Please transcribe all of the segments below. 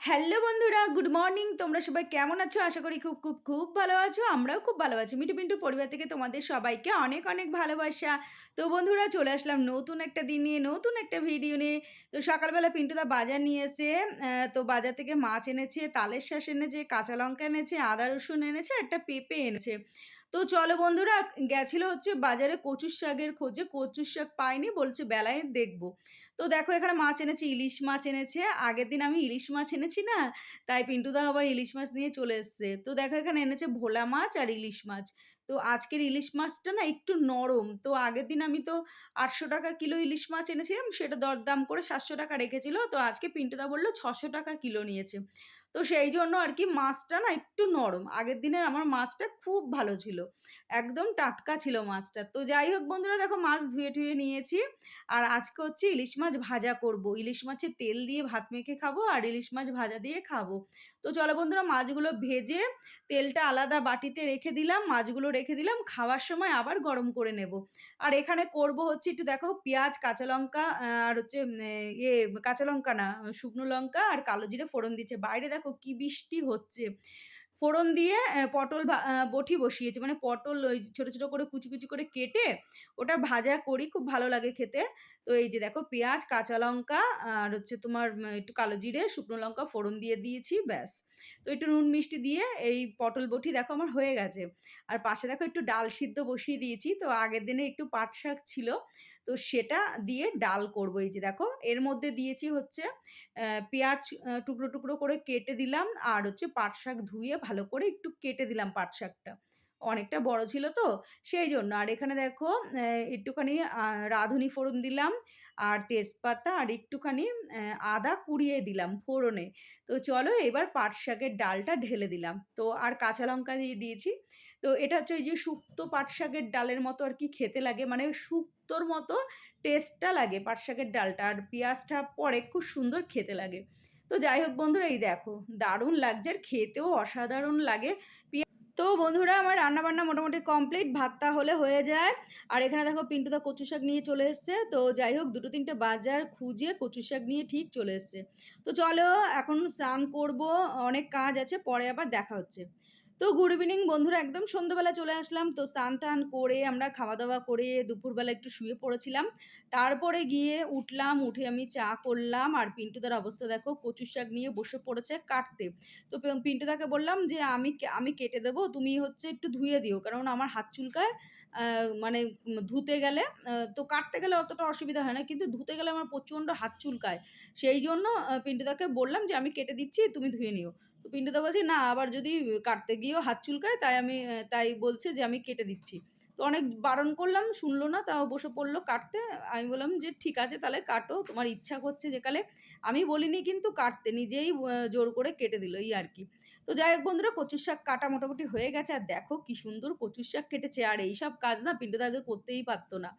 Hello বন্ধুরা, good morning. তোমরা সবাই কেমন আছো? আশা করি খুব খুব খুব ভালো আছো। আমরাও খুব ভালো আছি। মিটু মিন্টুর পরিবার থেকে তোমাদের সবাইকে অনেক অনেক ভালোবাসা। তো বন্ধুরা, চলে আসলাম নতুন একটা দিন নিয়ে, নতুন একটা ভিডিও নিয়ে। তো সকালবেলা পিন্টুদা বাজার নিয়ে এসে তো বাজার থেকে মাছ এনেছে, তালের শাঁস এনেছে, কাঁচা লঙ্কা এনেছে, আদা রসুন এনেছে একটা পেঁপে এনেছে। তো চলো বন্ধুরা, গেছিল হচ্ছে বাজারে কচুর শাকের খোঁজে, কচুর শাক পাইনি, বলছে বেলায় দেখব। তো দেখো এখানে মাছ এনেছে, ইলিশ মাছ এনেছে, আগের দিন আমি ইলিশ মাছ এনেছি না, তাই পিন্টুদা আবার ইলিশ মাছ নিয়ে চলে এসছে। তো দেখো এখানে এনেছে ভোলা মাছ আর ইলিশ মাছ। তো আজকের ইলিশ মাছটা না একটু নরম। তো আগের দিন আমি তো আটশো টাকা কিলো ইলিশ মাছ এনেছিলাম, সেটা দরদাম করে সাতশো টাকা রেখেছিল। তো আজকে পিন্টুদা বলল ছশো টাকা কিলো নিয়েছে। তো সেই জন্য আর কি মাছটা না একটু নরম। আগের দিনের আমার মাছটা খুব ভালো ছিল। একদম টাটকা ছিল মাছটা। তো যাই হোক বন্ধুরা, দেখো মাছ ধুয়ে টুয়ে নিয়েছি। আর আজকে হচ্ছে ইলিশ মাছ ভাজা করব। ইলিশ মাছের তেল দিয়ে ভাত মেখে খাব আর ইলিশ মাছ ভাজা দিয়ে খাব। তো চলো বন্ধুরা মাছগুলো ভেজে তেলটা আলাদা বাটিতে রেখে দিলাম, মাছগুলো রেখে দিলাম, খাওয়ার সময় আবার গরম করে নেব। আর এখানে করব হচ্ছে একটু দেখো পেঁয়াজ, কাঁচা লঙ্কা আর হচ্ছে ইয়ে কাঁচা লঙ্কা না, শুকনো লঙ্কা আর কালো জিরে ফোড়ন দিচ্ছে। বাইরে দেখো কি বৃষ্টি হচ্ছে। ফোড়ন দিয়ে পটল বটি বসিয়েছে। মানে পটল ওই ছোট ছোট করে কুচি কুচি করে কেটে ওটা ভাজা করি, খুব ভালো লাগে খেতে। তো এই যে দেখো পেঁয়াজ, কাঁচা লঙ্কা আর হচ্ছে তোমার একটু কালো জিরে, শুকনো লঙ্কা ফোড়ন দিয়ে দিয়েছি, ব্যাস। তো একটু নুন মিষ্টি দিয়ে এই পটল বটি দেখো আমার হয়ে গেছে। আর পাশে দেখো একটু ডাল সিদ্ধ বসিয়ে দিয়েছি। তো আগের দিনে একটু পাট শাক ছিল। তো সেটা দিয়ে ডাল করব। এই যে দেখো, এর মধ্যে দিয়েছি হচ্ছে পেঁয়াজ টুকরো টুকরো করে কেটে দিলাম, আর হচ্ছে পাট শাক ধুয়ে ভালো করে একটু কেটে দিলাম পাট শাকটা অনেকটা বড় ছিল তো, সেই জন্য। আর এখানে দেখো একটুখানি রাঁধুনি ফোড়ন দিলাম, আর তেজপাতা, আর একটুখানি আদা কুড়িয়ে দিলাম ফোড়নে। তো চলো এবার পাট শাকের ডালটা ঢেলে দিলাম। তো আর কাঁচা লঙ্কা দিয়ে দিয়েছি। তো এটা হচ্ছে ওই যে শুক্তো পাট শাকের ডালের মতো আর কি খেতে লাগে মানে শুক্তোর মতো টেস্টটা লাগে পাট শাকের ডালটা, আর পেঁয়াজটা পরে খুব সুন্দর খেতে লাগে। তো যাই হোক বন্ধুরা, এই দেখো, দারুণ লাগছে, আর খেতেও অসাধারণ লাগে। তো বন্ধুরা আমার রান্না বান্না মোটামুটি কমপ্লিট ভাতটা হলে হয়ে যায়। আর এখানে দেখো পিন্টু দা কচু শাক নিয়ে চলে এসছে। তো যাই হোক, দুটো তিনটে বাজার খুঁজে কচু শাক নিয়ে ঠিক চলে এসছে। তো চলো এখন স্নান করব, অনেক কাজ আছে, পরে আবার দেখা হচ্ছে। তো গুড ইভিনিং বন্ধুরা, একদম সন্ধ্যাবেলা চলে আসলাম। তো স্নান টান করে আমরা খাওয়া দাওয়া করে দুপুরবেলা একটু শুয়ে পড়েছিলাম। তারপরে গিয়ে উঠলাম, উঠে আমি চা করলাম। আর পিন্টুদার অবস্থা দেখো কচু শাক নিয়ে বসে পড়েছে কাটতে। তো পিন্টুদাকে বললাম যে, আমি আমি কেটে দেবো, তুমি হচ্ছে একটু ধুয়ে দিও। কারণ আমার হাত চুলকায় মানে ধুতে গেলে তো কাটতে গেলে অতটা অসুবিধা হয় না। কিন্তু ধুতে গেলে আমার প্রচণ্ড হাত চুলকায়। সেই জন্য পিন্টুদাকে বললাম যে, আমি কেটে দিচ্ছি, তুমি ধুয়ে নিও। তো পিন্টুদা বলছে, না, আবার যদি কাটতে গিয়েও হাত চুলকায়, তাই আমি, তাই বলছে যে আমি কেটে দিচ্ছি। তো অনেক বারণ করলাম, শুনলো না, তাও বসে পড়ল কাটতে। আমি বললাম যে, ঠিক আছে, তাহলে কাটো, তোমার ইচ্ছা করছে যেকালে আমি বলিনি কিন্তু কাটতে, নিজেই জোর করে কেটে দিল, এই আর কি। তো যাই হোক বন্ধুরা, কচুর শাক কাটা মোটামুটি হয়ে গেছে, আর দেখো কি সুন্দর কচুর শাক কেটেছে। আর এইসব কাজ না পিন্টুদা আগে করতেই পারতো না।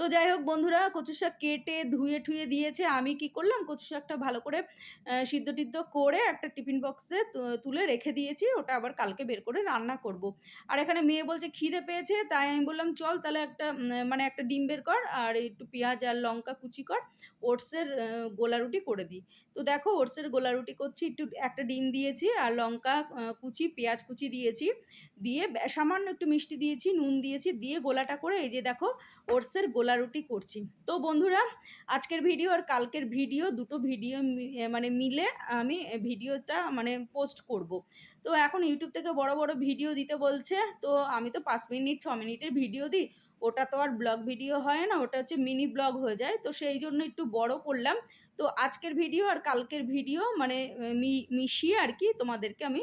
তো যাই হোক বন্ধুরা, কচু শাক কেটে, ধুয়ে ঠুয়ে দিয়েছে। আমি কি করলাম? কচু শাকটা ভালো করে সিদ্ধ টিদ্ধ করে একটা টিফিন বক্সে তুলে রেখে দিয়েছি। ওটা আবার কালকে বের করে রান্না করব। আর এখানে মেয়ে বলছে খিদে পেয়েছে, তাই আমি বললাম, চল তাহলে একটা মানে একটা ডিম বের কর, আর একটু পেঁয়াজ আর লঙ্কা কুচি কর ওটসের গোলা রুটি করে দিই। তো দেখো ওটসের গোলা রুটি করছি, একটু, একটা ডিম দিয়েছি, আর লঙ্কা কুচি, পেঁয়াজ কুচি দিয়েছি। দিয়ে সামান্য একটু মিষ্টি দিয়েছি, নুন দিয়েছি, দিয়ে গোলাটা করে, এই যে দেখো ওটসের গোলা রুটি করছি। তো বন্ধুরা, আজকের ভিডিও আর কালকের ভিডিও দুটো ভিডিও মানে মিলে আমি ভিডিওটা মানে পোস্ট করব। তো এখন ইউটিউব থেকে বড় বড় ভিডিও দিতে বলছে, তো আমি তো পাঁচ মিনিট, ছ মিনিটের ভিডিও দিই। ওটা তো আর ব্লগ ভিডিও হয় না, ওটা হচ্ছে মিনি ব্লগ হয়ে যায়। তো সেই জন্য একটু বড় করলাম। তো আজকের ভিডিও আর কালকের ভিডিও মানে মিশিয়ে আর কি তোমাদেরকে আমি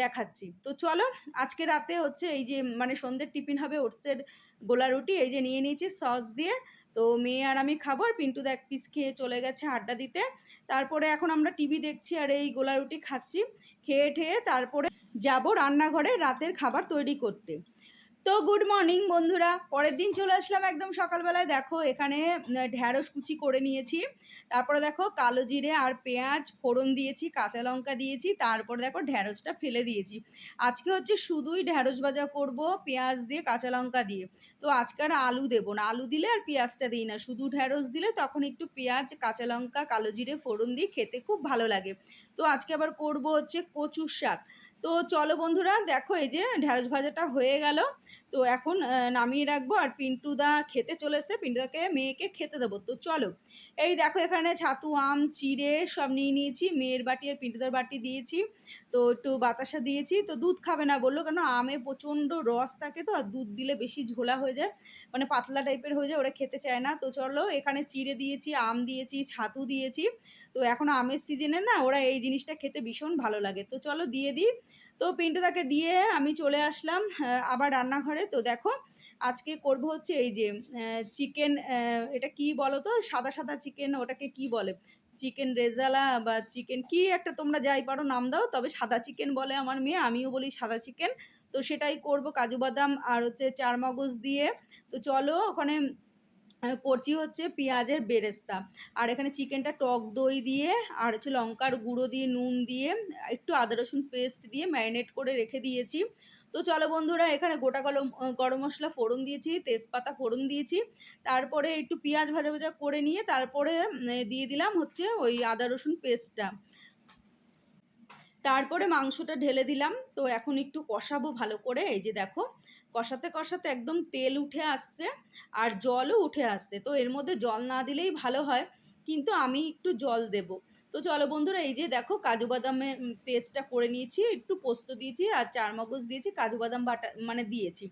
দেখাচ্ছি। তো চলো, আজকে রাতে হচ্ছে এই যে মানে সন্ধ্যের টিফিন হবে ওটসের গোলা রুটি, এই যে নিয়ে নিয়েছি সস দিয়ে। তো মেয়ে আর আমি খাব আর পিন্টু দেখ পিস খেয়ে চলে গেছে আড্ডা দিতে। তারপরে এখন আমরা টিভি দেখছি আর এই গোলা রুটি খাচ্ছি। খেয়ে ঠেয়ে তারপরে যাব রান্নাঘরে রাতের খাবার তৈরি করতে। তো গুড মর্নিং বন্ধুরা। পরের দিন চলে আসলাম একদম সকালবেলায়। দেখো, এখানে ঢ্যাঁড়স কুচি করে নিয়েছি। তারপরে দেখো, কালো জিরে আর পেঁয়াজ ফোড়ন দিয়েছি, কাঁচা লঙ্কা দিয়েছি, তারপরে দেখো, ঢ্যাঁড়সটা ফেলে দিয়েছি। আজকে হচ্ছে শুধুই ঢ্যাঁড়স ভাজা করব, পেঁয়াজ দিয়ে, কাঁচা লঙ্কা দিয়ে। তো আজকে আর আলু দেবো না। আলু দিলে আর পেঁয়াজটা দিই না। শুধু ঢ্যাঁড়স দিলে তখন একটু পেঁয়াজ, কাঁচা লঙ্কা, কালো জিরে ফোড়ন দিয়ে খেতে খুব ভালো লাগে। তো আজকে আবার করব হচ্ছে কচুর শাক। তো চলো বন্ধুরা দেখো এই যে ঢ্যাঁড়স ভাজাটা হয়ে গেল। তো এখন নামিয়ে রাখব আর পিন্টুদা খেতে চলে এসছে। পিন্টুদাকে, মেয়েকে খেতে দেবো। তো চলো, এই দেখো এখানে ছাতু, আম, চিড়ে সব নিয়ে নিয়েছি। মেয়ের বাটি আর পিন্টুদার বাটি দিয়েছি। তো একটু বাতাসা দিয়েছি। তো দুধ খাবে না বলল, কেন আমে প্রচণ্ড রস থাকে তো, আর দুধ দিলে বেশি ঝোলা হয়ে যায়। মানে পাতলা টাইপের হয়ে যায়, ওরা খেতে চায় না। তো চলো, এখানে চিড়ে দিয়েছি, আম দিয়েছি, ছাতু দিয়েছি। তো এখন আমের সিজনে না, ওরা এই জিনিসটা খেতে ভীষণ ভালো লাগে। তো চলো, দিয়ে দিই। তো পিন্টুদাকে দিয়ে আমি চলে আসলাম আবার রান্নাঘরে। তো দেখো, আজকে করব হচ্ছে এই যে চিকেন এটা কি বলো তো সাদা সাদা চিকেন, ওটাকে কি বলে? চিকেন রেজালা বা চিকেন কি একটা তোমরা যাই পারো নাম দাও, তবে সাদা চিকেন বলে আমার মেয়ে, আমিও বলি সাদা চিকেন। তো সেটাই করব কাজু বাদাম আর হচ্ছে চার মগজ দিয়ে। তো চলো, ওখানে করছি হচ্ছে পেঁয়াজের বেরেস্তা। আর এখানে চিকেনটা টক দই দিয়ে, আর হচ্ছে লঙ্কার গুঁড়ো দিয়ে, নুন দিয়ে, একটু আদা রসুন পেস্ট দিয়ে ম্যারিনেট করে রেখে দিয়েছি। তো চলো বন্ধুরা, এখানে গোটা গরম গরম মশলা ফোড়ন দিয়েছি, তেজপাতা ফোড়ন দিয়েছি। তারপরে একটু পেঁয়াজ ভাজা ভাজা করে নিয়ে, তারপরে দিয়ে দিলাম হচ্ছে ওই আদা রসুন পেস্টটা। তারপরে মাংসটা ঢেলে দিলাম। তো এখন একটু কষাবো ভালো করে। এই যে দেখো, কষাতে কষাতে একদম তেল উঠে আসছে আর জলও উঠে আসছে। তো এর মধ্যে জল না দিলেই ভালো হয়, কিন্তু আমি একটু জল দেব। তো চলো বন্ধুরা, এই যে দেখো কাজু বাদামের পেস্টটা করে নিয়েছি, একটু পোস্ত দিয়েছি আর চার চারমগজ দিয়েছি, কাজু বাদাম বাটা মানে দিয়েছি।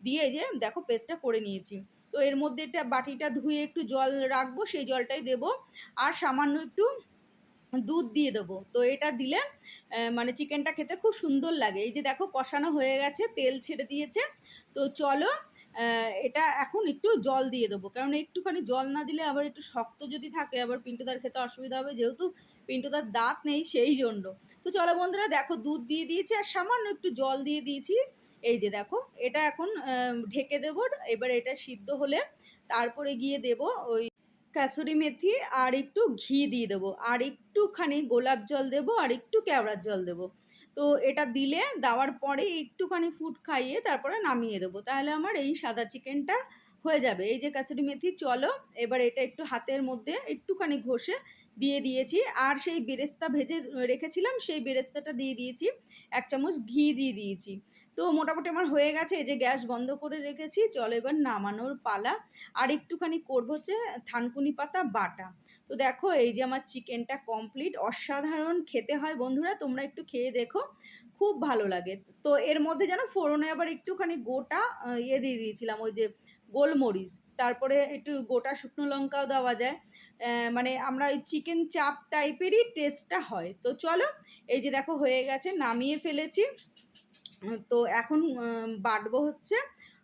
দিয়ে যে দেখো পেস্টটা করে নিয়েছি। তো এর মধ্যে এটা বাটিটা ধুয়ে একটু জল রাখব, সেই জলটাই দেব। আর সামান্য একটু দুধ দিয়ে দেবো। তো এটা দিলে মানে চিকেনটা খেতে খুব সুন্দর লাগে। এই যে দেখো কষানো হয়ে গেছে, তেল ছেড়ে দিয়েছে। তো চলো এটা এখন একটু জল দিয়ে দেবো। কারণ একটুখানি জল না দিলে আবার একটু শক্ত যদি থাকে, আবার পিন্টুদার খেতে অসুবিধা হবে, যেহেতু পিন্টুদার দাঁত নেই সেই জন্য। তো চলো বন্ধুরা, দেখো দুধ দিয়ে দিয়েছি আর সামান্য একটু জল দিয়ে দিয়েছি। এই যে দেখো, এটা এখন ঢেকে দেবো। এবার এটা সিদ্ধ হলে তারপরে গিয়ে দেবো ওই কাসুরি মেথি আর একটু ঘি দিয়ে দেবো। আর একটুখানি গোলাপ জল দেবো আর একটু কেওড়ার জল দেবো। তো এটা দিলে দেওয়ার পরে একটুখানি ফুড খাইয়ে তারপরে নামিয়ে দেবো। তাহলে আমার এই সাদা চিকেনটা হয়ে যাবে। এই যে কাসুরি মেথি, চলো এবার এটা একটু হাতের মধ্যে একটুখানি ঘষে দিয়ে দিয়েছি। আর সেই বেরেস্তা ভেজে রেখেছিলাম, সেই বেরেস্তাটা দিয়ে দিয়েছি। এক চামচ ঘি দিয়ে দিয়েছি। তো মোটামুটি আমার হয়ে গেছে, এই যে গ্যাস বন্ধ করে রেখেছি। চলো এবার নামানোর পালা। আর একটুখানি করব হচ্ছে থানকুনি পাতা বাটা। তো দেখো, এই যে আমার চিকেনটা কমপ্লিট। অসাধারণ খেতে হয় বন্ধুরা, তোমরা একটু খেয়ে দেখো। খুব ভালো লাগে। তো এর মধ্যে যেন ফোড়নে আবার একটুখানি গোটা ইয়ে দিয়ে দিয়েছিলাম, ওই যে গোলমরিচ, তারপরে একটু গোটা শুকনো লঙ্কাও দেওয়া যায়। মানে আমরা ওই চিকেন চাপ টাইপেরই টেস্টটা হয়। তো চলো, এই যে দেখো হয়ে গেছে, নামিয়ে ফেলেছি। তো এখন বাটবো হচ্ছে।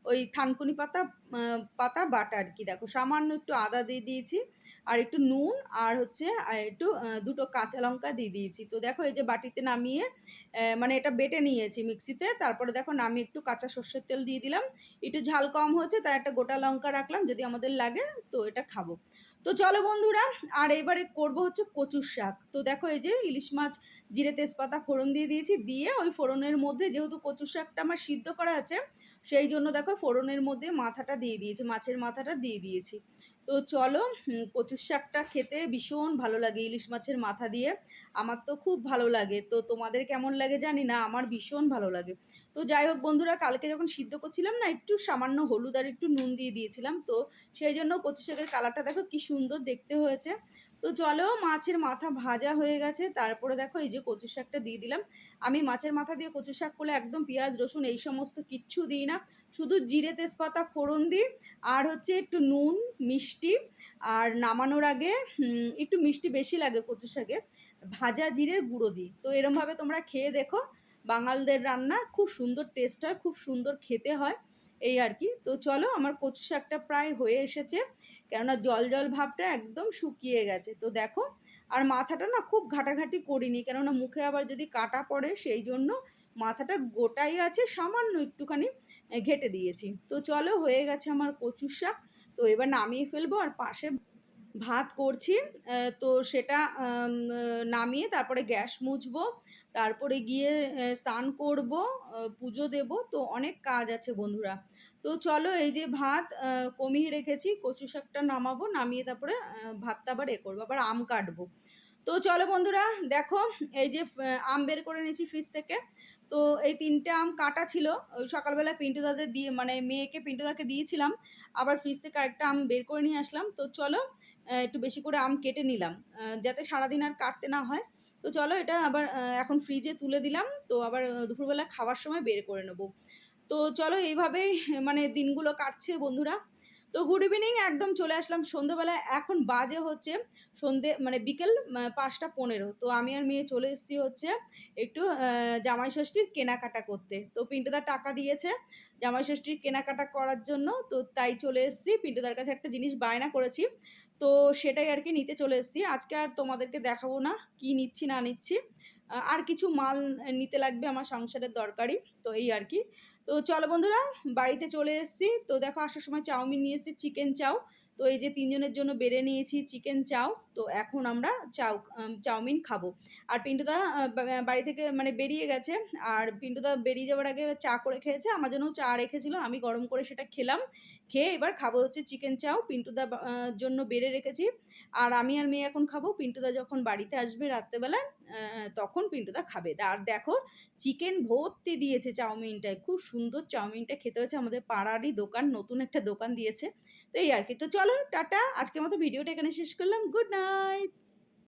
ওই থানকুনি পাতা পাতা বাটা আর কি দেখো। সামান্য একটু আদা দিয়ে দিয়েছি, আর একটু নুন, আর হচ্ছে একটু দুটো কাঁচা লঙ্কা দিয়ে দিয়েছি। তো দেখো, এই যে বাটিতে নামিয়ে মানে এটা বেটে নিয়েছি মিক্সিতে। তারপরে দেখো, নামিয়ে একটু কাঁচা সর্ষের তেল দিয়ে দিলাম। একটু ঝাল কম হয়েছে, তাই একটা গোটা লঙ্কা রাখলাম, যদি আমাদের লাগে, তো এটা খাব। তো চলো বন্ধুরা, আর এবারে করব হচ্ছে কচুর শাক। তো দেখো, এই যে ইলিশ মাছ, জিরে তেজপাতা, ফোড়ন দিয়ে দিয়েছি। দিয়ে ওই ফোড়নের মধ্যে যেহেতু কচুর শাকটা আমার সিদ্ধ করা আছে সেই জন্য দেখো ফোড়নের মধ্যে মাথাটা দিয়ে দিয়েছি, মাছের মাথাটা দিয়ে দিয়েছি। তো চলো কচুর শাকটা খেতে ভীষণ ভালো লাগে ইলিশ মাছের মাথা দিয়ে। আমার তো খুব ভালো লাগে। তো তোমাদের কেমন লাগে জানি না, আমার ভীষণ ভালো লাগে। তো যাই হোক বন্ধুরা, কালকে যখন সিদ্ধ করছিলাম না, একটু সামান্য হলুদ আর একটু নুন দিয়ে দিয়েছিলাম। তো সেই জন্য কচু শাকের কালারটা দেখো কি সুন্দর দেখতে হয়েছে। তো চলো মাছের মাথা ভাজা হয়ে গেছে। তারপরে দেখো এই যে কচু শাকটা দিয়ে দিলাম। আমি মাছের মাথা দিয়ে কচু শাক করলে একদম পেঁয়াজ, রসুন এই সমস্ত কিচ্ছু দিই না। শুধু জিরে, তেজপাতা, ফোড়ন দিই। আর হচ্ছে একটু নুন, মিষ্টি আর নামানোর আগে একটু মিষ্টি বেশি লাগে কচু শাকে। ভাজা জিরের গুঁড়ো দিই। তো এরমভাবে তোমরা খেয়ে দেখো। বাঙালদের রান্না খুব সুন্দর টেস্ট হয়, খুব সুন্দর খেতে হয়। এই আর কি তো চলো আমার কচু শাকটা প্রায় হয়ে এসেছে, কেননা জল জল ভাবটা একদম শুকিয়ে গেছে তো দেখো, আর মাথাটা না খুব ঘাটাঘাটি করিনি, কেননা মুখে আবার যদি কাটা পড়ে সেই জন্য মাথাটা গোটাই আছে, সামান্য একটুখানি ঘেটে দিয়েছি। তো চলো হয়ে গেছে আমার কচু শাক। তো এবার নামিয়ে ফেলব আর পাশে ভাত করছি। তো সেটা নামিয়ে তারপরে গ্যাস মুছবো। তারপরে গিয়ে স্নান করব, পুজো দেবো। তো অনেক কাজ আছে বন্ধুরা। তো চলো এই যে ভাত কমিয়ে রেখেছি। কচু শাকটা নামাবো। নামিয়ে তারপরে ভাতটা আবার এ করব। আবার আম কাটবো। তো চলো বন্ধুরা দেখো এই যে আম বের করে নিয়েছি ফ্রিজ থেকে। তো এই তিনটে আম কাটা ছিল। ওই সকালবেলা পিন্টু দাদের দিয়ে মানে মেয়েকে পিন্টু দাকে দিয়েছিলাম। আবার ফ্রিজ থেকে আরেকটা আম বের করে নিয়ে আসলাম। তো চলো একটু বেশি করে আম কেটে নিলাম। যাতে সারাদিন আর কাটতে না হয়। তো চলো এটা আবার এখন ফ্রিজে তুলে দিলাম। তো আবার দুপুরবেলা খাওয়ার সময় বের করে নেব। তো চলো এইভাবেই মানে দিনগুলো কাটছে বন্ধুরা। তো গুড ইভিনিং একদম চলে আসলাম সন্ধ্যেবেলায়। এখন বাজে হচ্ছে সন্ধে মানে বিকেল পাঁচটা পনেরো তো আমি আর মেয়ে চলে এসেছি হচ্ছে একটু জামাই ষষ্ঠীর কেনাকাটা করতে। তো পিন্টুদা টাকা দিয়েছে জামাই ষষ্ঠীর কেনাকাটা করার জন্য। তো তাই চলে এসেছি। পিন্টুদার কাছে একটা জিনিস বায়না করেছি। তো সেটাই আর কি নিতে চলে এসেছি। আজকে আর তোমাদেরকে দেখাবো না, কি নিচ্ছি না নিচ্ছি। আর কিছু মাল নিতে লাগবে আমার সংসারের দরকারি। তো এই আর কি তো চলো বন্ধুরা, বাড়িতে চলে এসেছি। তো দেখো, আসার সময় চাউমিন নিয়ে এসেছি, চিকেন চাও। তো এই যে তিনজনের জন্য বেড়ে নিয়েছি চিকেন চাও। তো এখন আমরা চাউ চাউমিন খাব। আর পিন্টুদা বাড়ি থেকে মানে বেরিয়ে গেছে। আর পিন্টুদা বেরিয়ে যাওয়ার আগে চা করে খেয়েছে। আমার জন্যও চা রেখেছিল। আমি গরম করে সেটা খেলাম। খেয়ে এবার খাব হচ্ছে চিকেন চাও। পিন্টুদা জন্য বেড়ে রেখেছি। আর আমি আর মেয়ে এখন খাব। পিন্টুদা যখন বাড়িতে আসবে রাত্রেবেলা তখন পিন্টুদা খাবে। আর দেখো চিকেন ভর্তি দিয়েছে চাউমিনটায়। খুব সুন্দর চাউমিনটা খেতে হয়েছে। আমাদের পাড়ারই দোকান। নতুন একটা দোকান দিয়েছে। তো এই আর কি তো চলো, টাটা। আজকের মতো ভিডিওটা এখানে শেষ করলাম। Good night.